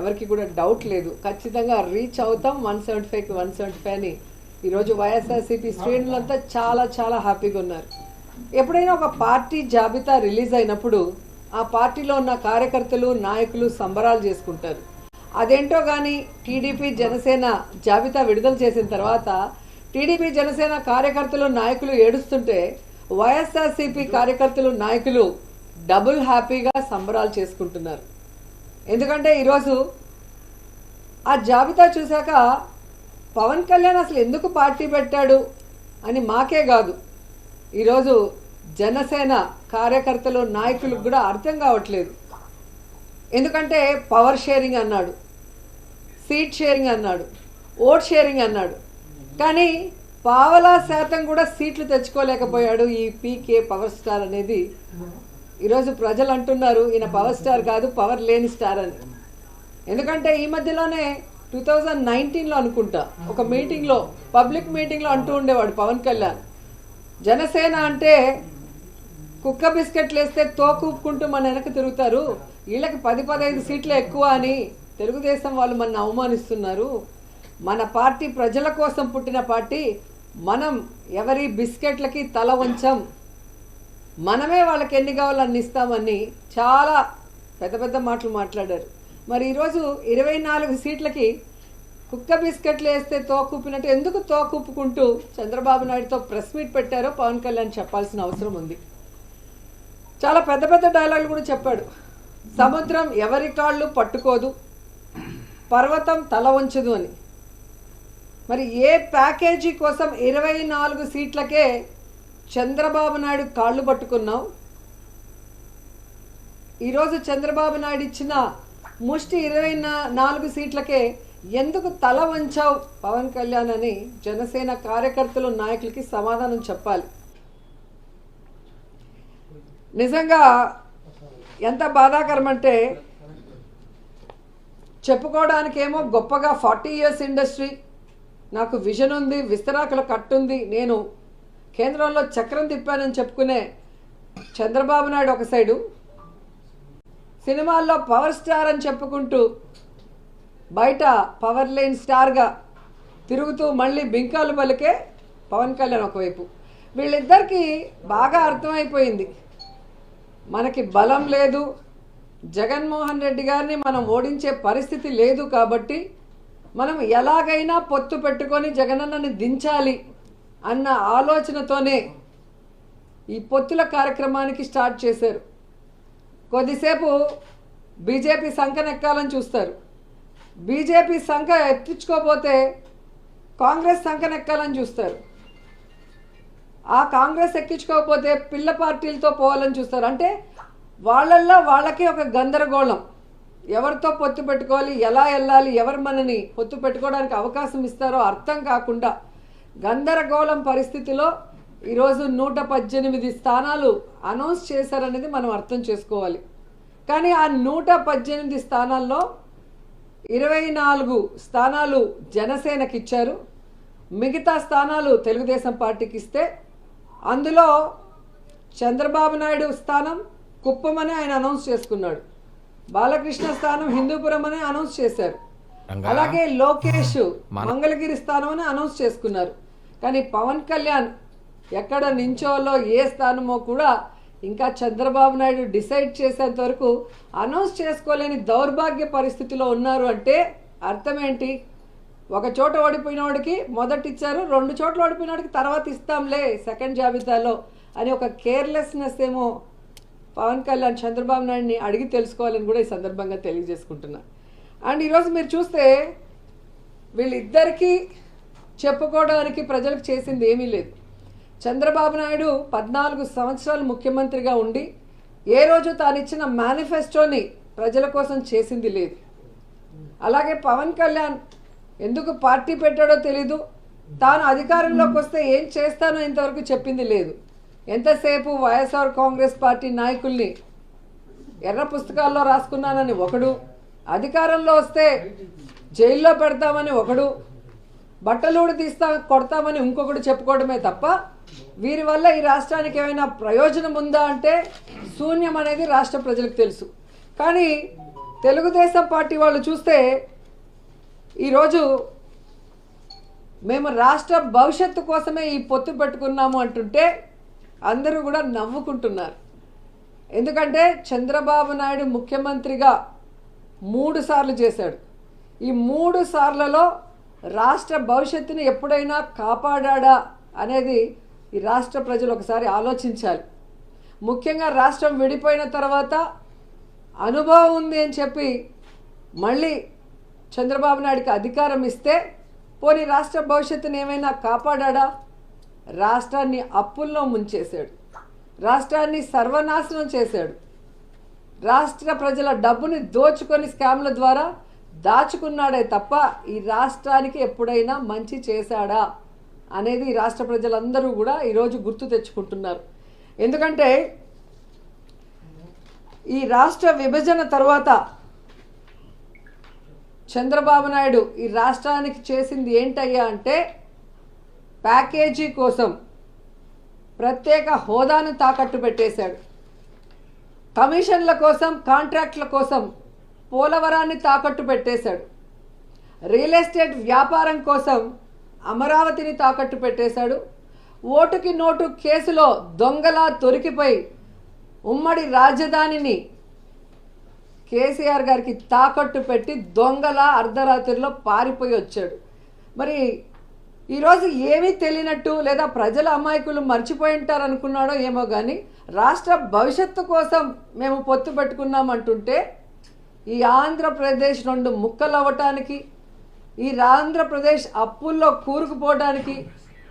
ఎవరికి కూడా డౌట్ లేదు. ఖచ్చితంగా రీచ్ అవుతాం వన్ సెవెంటీ ఫైవ్కి వన్ సెవెంటీ ఫైవ్ అని. ఈరోజు వైఎస్ఆర్సీపీ శ్రేణులంతా చాలా చాలా హ్యాపీగా ఉన్నారు. ఎప్పుడైనా ఒక పార్టీ జాబితా రిలీజ్ అయినప్పుడు ఆ పార్టీలో ఉన్న కార్యకర్తలు నాయకులు సంబరాలు చేసుకుంటారు. అదేంటో కానీ టీడీపీ జనసేన జాబితా విడుదల చేసిన తర్వాత టీడీపీ జనసేన కార్యకర్తలు నాయకులు ఏడుస్తుంటే వైఎస్ఆర్సీపీ కార్యకర్తలు నాయకులు డబుల్ హ్యాపీగా సంబరాలు చేసుకుంటున్నారు. ఎందుకంటే ఈరోజు ఆ జాబితా చూశాక పవన్ కళ్యాణ్ అసలు ఎందుకు పార్టీ పెట్టాడు అని మాకే కాదు. ఈరోజు జనసేన కార్యకర్తలు నాయకులకు కూడా అర్థం కావట్లేదు. ఎందుకంటే పవర్ షేరింగ్ అన్నాడు సీట్ షేరింగ్ అన్నాడు ఓట్ షేరింగ్ అన్నాడు. కానీ పావలా శాతం కూడా సీట్లు తెచ్చుకోలేకపోయాడు ఈ పీకే పవర్ స్టార్ అనేది. ఈరోజు ప్రజలు అంటున్నారు ఈయన పవర్ స్టార్ కాదు పవర్ లేని స్టార్ అని. ఎందుకంటే ఈ మధ్యలోనే టూ థౌజండ్ నైన్టీన్లో అనుకుంటా ఒక మీటింగ్లో పబ్లిక్ మీటింగ్లో అంటూ ఉండేవాడు పవన్ కళ్యాణ్. జనసేన అంటే కుక్క బిస్కెట్లు వేస్తే తోకూపుకుంటూ మన వెనక తిరుగుతారు వీళ్ళకి పది పదహైదు సీట్లు ఎక్కువ అని తెలుగుదేశం వాళ్ళు మన అవమానిస్తున్నారు. మన పార్టీ ప్రజల కోసం పుట్టిన పార్టీ మనం ఎవరి బిస్కెట్లకి తల వంచం మనమే వాళ్ళకి ఎన్ని కావాలో అన్ని ఇస్తామని చాలా పెద్ద పెద్ద మాటలు మాట్లాడారు. మరి ఈరోజు ఇరవై నాలుగు సీట్లకి కుక్క బిస్కెట్లు వేస్తే తోకూపినట్టు ఎందుకు తోకూపుకుంటూ చంద్రబాబు నాయుడుతో ప్రెస్ మీట్ పెట్టారో పవన్ కళ్యాణ్ చెప్పాల్సిన అవసరం ఉంది. చాలా పెద్ద పెద్ద డైలాగులు కూడా చెప్పాడు. సముద్రం ఎవరి కాళ్ళు పట్టుకోదు పర్వతం తల వంచదు అని. మరి ఏ ప్యాకేజీ కోసం ఇరవై నాలుగు సీట్లకే చంద్రబాబు నాయుడు కాళ్ళు పట్టుకున్నావు? ఈరోజు చంద్రబాబు నాయుడు ఇచ్చిన ముష్టి ఇరవై నాలుగు సీట్లకే ఎందుకు తల వంచావు? పవన్ కళ్యాణ్ అని జనసేన కార్యకర్తలు నాయకులకి సమాధానం చెప్పాలి. నిజంగా ఎంత బాధాకరం అంటే చెప్పుకోవడానికేమో గొప్పగా ఫార్టీ ఇయర్స్ ఇండస్ట్రీ. నాకు విజన్ ఉంది విస్తరాకుల కట్టుంది. నేను కేంద్రంలో చక్రం తిప్పానని చెప్పుకునే చంద్రబాబు నాయుడు ఒక సైడు సినిమాల్లో పవర్ స్టార్ అని చెప్పుకుంటూ బయట పవర్ లేని స్టార్గా తిరుగుతూ మళ్ళీ బింకాలు పలికే పవన్ కళ్యాణ్ ఒకవైపు. వీళ్ళిద్దరికీ బాగా అర్థమైపోయింది. మనకి బలం లేదు. జగన్మోహన్ రెడ్డి గారిని మనం ఓడించే పరిస్థితి లేదు కాబట్టి మనం ఎలాగైనా పొత్తు పెట్టుకొని జగనన్నని దించాలి. అన్న ఆలోచనతోనే ఈ పొత్తుల కార్యక్రమానికి స్టార్ట్ చేశారు. కొద్దిసేపు బీజేపీ సంఖనెక్కాలని చూస్తారు. బీజేపీ సంఖ ఎత్తించుకోపోతే కాంగ్రెస్ సంఖనెక్కాలని చూస్తారు. ఆ కాంగ్రెస్ ఎక్కించుకోకపోతే పిల్ల పార్టీలతో పోవాలని చూస్తారు. అంటే వాళ్ళల్లో వాళ్ళకే ఒక గందరగోళం. ఎవరితో పొత్తు పెట్టుకోవాలి ఎలా వెళ్ళాలి ఎవరు మనని పొత్తు పెట్టుకోవడానికి అవకాశం ఇస్తారో అర్థం కాకుండా గందరగోళం పరిస్థితిలో ఈరోజు నూట పద్దెనిమిది స్థానాలు అనౌన్స్ చేశారనేది మనం అర్థం చేసుకోవాలి. కానీ ఆ నూట పద్దెనిమిది స్థానాల్లో ఇరవై నాలుగు స్థానాలు జనసేనకి ఇచ్చారు. మిగతా స్థానాలు తెలుగుదేశం పార్టీకి ఇస్తే అందులో చంద్రబాబు నాయుడు స్థానం కుప్పమని ఆయన అనౌన్స్ చేసుకున్నాడు. బాలకృష్ణ స్థానం హిందూపురం అని అనౌన్స్ చేశారు. అలాగే లోకేష్ మంగళగిరి స్థానం అని అనౌన్స్ చేసుకున్నారు. కానీ పవన్ కళ్యాణ్ ఎక్కడ నించోలో ఏ స్థానమో కూడా ఇంకా చంద్రబాబు నాయుడు డిసైడ్ చేసేంత వరకు అనౌన్స్ చేసుకోలేని దౌర్భాగ్య పరిస్థితిలో ఉన్నారు అంటే అర్థం ఏంటి ఒక చోట ఓడిపోయిన వాడికి మొదట ఇచ్చారు రెండు చోట్ల ఓడిపోయిన వాడికి తర్వాత ఇస్తాంలే సెకండ్ జాబితాలో అని ఒక కేర్లెస్నెస్ ఏమో పవన్ కళ్యాణ్ చంద్రబాబు నాయుడిని అడిగి తెలుసుకోవాలని కూడా ఈ సందర్భంగా తెలియజేసుకుంటున్నా. అండ్ ఈరోజు మీరు చూస్తే వీళ్ళిద్దరికీ చెప్పుకోవడానికి ప్రజలకు చేసింది ఏమీ లేదు. చంద్రబాబు నాయుడు పద్నాలుగు సంవత్సరాలు ముఖ్యమంత్రిగా ఉండి ఏ రోజు తాను ఇచ్చిన మేనిఫెస్టోని ప్రజల కోసం చేసింది లేదు. అలాగే పవన్ కళ్యాణ్ ఎందుకు పార్టీ పెట్టాడో తెలీదు. తాను అధికారంలోకి వస్తే ఏం చేస్తానో ఇంతవరకు చెప్పింది లేదు. ఎంతసేపు వైఎస్ఆర్ కాంగ్రెస్ పార్టీ నాయకుల్ని ఎర్ర పుస్తకాల్లో రాసుకున్నానని ఒకడు అధికారంలో వస్తే జైల్లో పెడతామని ఒకడు బట్టలూడు తీస్తా కొడతామని ఇంకొకటి చెప్పుకోవడమే తప్ప వీరి వల్ల ఈ రాష్ట్రానికి ఏమైనా ప్రయోజనం ఉందా అంటే శూన్యం అనేది రాష్ట్ర ప్రజలకు తెలుసు. కానీ తెలుగుదేశం పార్టీ వాళ్ళు చూస్తే ఈరోజు మేము రాష్ట్ర భవిష్యత్తు కోసమే ఈ పొత్తు పెట్టుకున్నాము అంటుంటే అందరూ కూడా నవ్వుకుంటున్నారు. ఎందుకంటే చంద్రబాబు నాయుడు ముఖ్యమంత్రిగా మూడు సార్లు చేశాడు. ఈ మూడు సార్లలో రాష్ట్ర భవిష్యత్తుని ఎప్పుడైనా కాపాడా అనేది ఈ రాష్ట్ర ప్రజలు ఒకసారి ఆలోచించాలి. ముఖ్యంగా రాష్ట్రం విడిపోయిన తర్వాత అనుభవం ఉంది అని చెప్పి మళ్ళీ చంద్రబాబు నాయుడికి అధికారం ఇస్తే పోనీ రాష్ట్ర భవిష్యత్తుని ఏమైనా కాపాడా రాష్ట్రాన్ని అప్పుల్లో ముంచేశాడు. రాష్ట్రాన్ని సర్వనాశనం చేశాడు. రాష్ట్ర ప్రజల డబ్బుని దోచుకొని స్కామ్ల ద్వారా దాచుకున్నాడే తప్ప ఈ రాష్ట్రానికి ఎప్పుడైనా మంచి చేశాడా అనేది ఈ రాష్ట్ర ప్రజలందరూ కూడా ఈరోజు గుర్తు తెచ్చుకుంటున్నారు. ఎందుకంటే ఈ రాష్ట్ర విభజన తర్వాత చంద్రబాబు నాయుడు ఈ రాష్ట్రానికి చేసింది ఏంటయ్యా అంటే ప్యాకేజీ కోసం ప్రత్యేక హోదాను తాకట్టు పెట్టేశాడు. కమిషన్ల కోసం కాంట్రాక్ట్ల కోసం పోలవరాన్ని తాకట్టు పెట్టేశాడు. రియల్ ఎస్టేట్ వ్యాపారం కోసం అమరావతిని తాకట్టు పెట్టేశాడు. ఓటుకి నోటు కేసులో దొంగలా తొరికిపోయి ఉమ్మడి రాజధానిని కేసీఆర్ గారికి తాకట్టు పెట్టి దొంగలా అర్ధరాత్రిలో పారిపోయి వచ్చాడు. మరి ఈరోజు ఏమీ తెలియనట్టు లేదా ప్రజల అమాయకులు మర్చిపోయి ఉంటారు అనుకున్నాడో ఏమో కానీ రాష్ట్ర భవిష్యత్తు కోసం మేము పొత్తు పెట్టుకున్నామంటుంటే ఈ ఆంధ్రప్రదేశ్ రెండు ముక్కలు అవ్వటానికి ఈ ఆంధ్రప్రదేశ్ అప్పుల్లో కూరుకుపోవడానికి